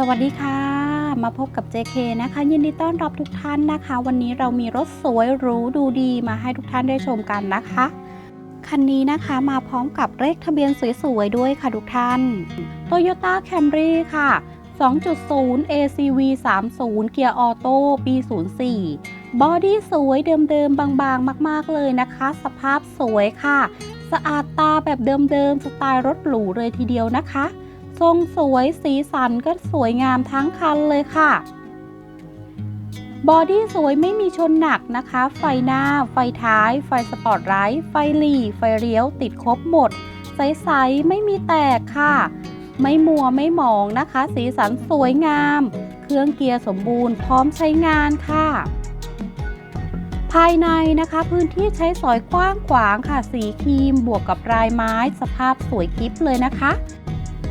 สวัสดีค่ะ มาพบกับ JK นะคะ ยินดีต้อนรับทุกท่านนะคะ วันนี้เรามีรถสวยหรูดูดีมาให้ทุกท่านได้ชมกันนะคะ คันนี้นะคะมาพร้อมกับเลขทะเบียนสวยๆด้วยค่ะทุกท่าน Toyota Camry ค่ะ 2.0 ACV 30 เกียร์ออโต้ปี 04 บอดี้สวยเดิมๆ บางๆ มากๆเลยนะคะ สภาพสวยค่ะ สะอาดตาแบบเดิมๆ สไตล์รถหรูเลยทีเดียวนะคะ ทรงสวยสีสันก็สวยงามทั้งคันเลยค่ะ บอดี้สวยไม่มีชนหนักนะคะ ไฟหน้า ไฟท้าย ไฟสปอร์ตไลท์ไฟหลีไฟเลี้ยว ติดครบหมด ใสๆ ไม่มีแตกค่ะ ไม่มัวไม่หมองนะคะ สีสันสวยงาม เครื่องเกียร์สมบูรณ์พร้อมใช้งานค่ะภายในนะคะพื้นที่ใช้สอยกว้างขวางค่ะ สีครีมบวกกับลายไม้ สภาพสวยกิฟเลยนะคะ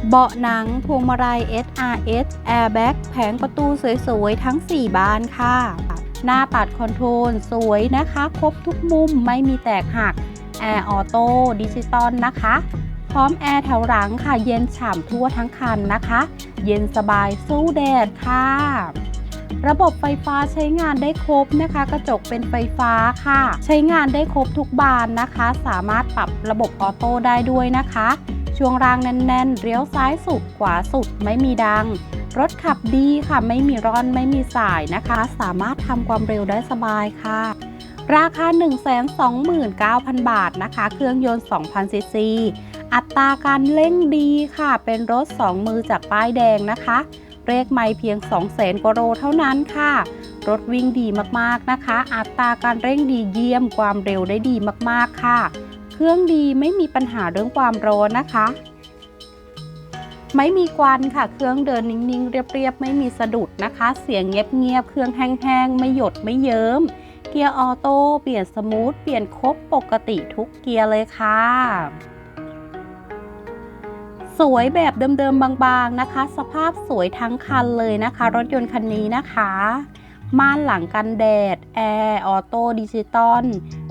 เบาะหนังพวงมาลัย SRS Airbag แผงประตูสวยๆ ทั้ง 4 บานค่ะ หน้าปัดคอนโทรลสวยนะคะ ครบทุกมุมไม่มีแตกหักแอร์ออโต้ดิจิตอลนะคะ พร้อมแอร์แถวหลังค่ะ เย็นฉ่ำทั่วทั้งคันนะคะ เย็นสบายสู้แดดค่ะ ระบบไฟฟ้าใช้งานได้ครบนะคะ กระจกเป็นไฟฟ้าค่ะ ใช้งานได้ครบทุกบานนะคะ สามารถปรับระบบออโต้ได้ด้วยนะคะ ช่วงรางแน่นๆ เลี้ยวซ้ายสุดขวาสุดไม่มีดัง รถขับดีค่ะไม่มีร่อนไม่มีสายนะคะ สามารถทำความเร็วได้สบายค่ะ ราคา 129,000 บาทนะคะ เครื่องยนต์ 2,000 ซีซี อัตราการเร่งดีค่ะ เป็นรถ 2 มือจากป้ายแดงนะคะเลขไม่เพียง 200,000กว่าโลเท่านั้นค่ะ รถวิ่งดีมากๆนะคะ อัตราการเร่งดีเยี่ยมความเร็วได้ดีมากๆค่ะ เครื่องดีไม่มีปัญหาเรื่องความร้อนนะคะ ไม่มีควันค่ะ เครื่องเดินนิ่งๆ เรียบๆ ไม่มีสะดุดนะคะ เสียงเงียบๆ เครื่องแห้งๆ ไม่หยดไม่เยิ้ม เกียร์ออโต้ เปลี่ยนสมูท เปลี่ยนครบปกติทุกเกียร์เลยค่ะ สวยแบบเดิมๆ บางๆ นะคะ สภาพสวยทั้งคันเลยนะคะ รถยนต์คันนี้นะคะ ม่านหลังกันแดด แอร์ ออโต้ดิจิตอล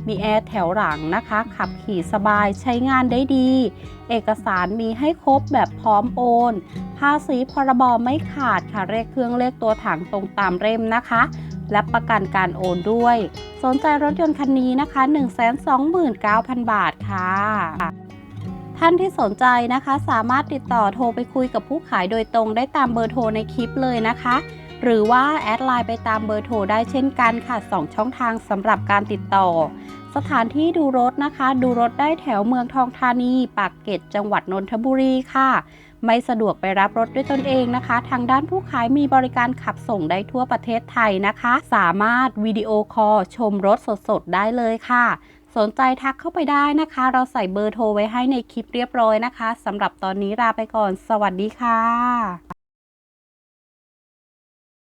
มีแอร์แถวหลังนะคะ ขับขี่สบายใช้งานได้ดี เอกสารมีให้ครบแบบพร้อมโอน ภาษีพรบไม่ขาดค่ะเลขเครื่องเลขตัวถังตรงตามเล่มนะคะ และประกันการโอนด้วย สนใจรถยนต์คันนี้นะคะ 129,000 บาทค่ะท่านที่สนใจนะคะ สามารถติดต่อโทรไปคุยกับผู้ขายโดยตรงได้ตามเบอร์โทรในคลิปเลยนะคะ หรือว่าแอดไลน์ไปตามเบอร์โทรได้เช่นกันค่ะ2ช่องทางสำหรับการติดต่อ สถานที่ดูรถนะคะ ดูรถได้แถวเมืองทองธานีปากเกร็ดจังหวัดนนทบุรีค่ะ ไม่สะดวกไปรับรถด้วยตนเองนะคะ ทางด้านผู้ขายมีบริการขับส่งได้ทั่วประเทศไทยนะคะ สามารถวิดีโอคอลชมรถสดๆได้เลยค่ะสนใจทักเข้าไปได้นะคะ เราใส่เบอร์โทรไว้ให้ในคลิปเรียบร้อยนะคะสำหรับตอนนี้ลาไปก่อน สวัสดีค่ะ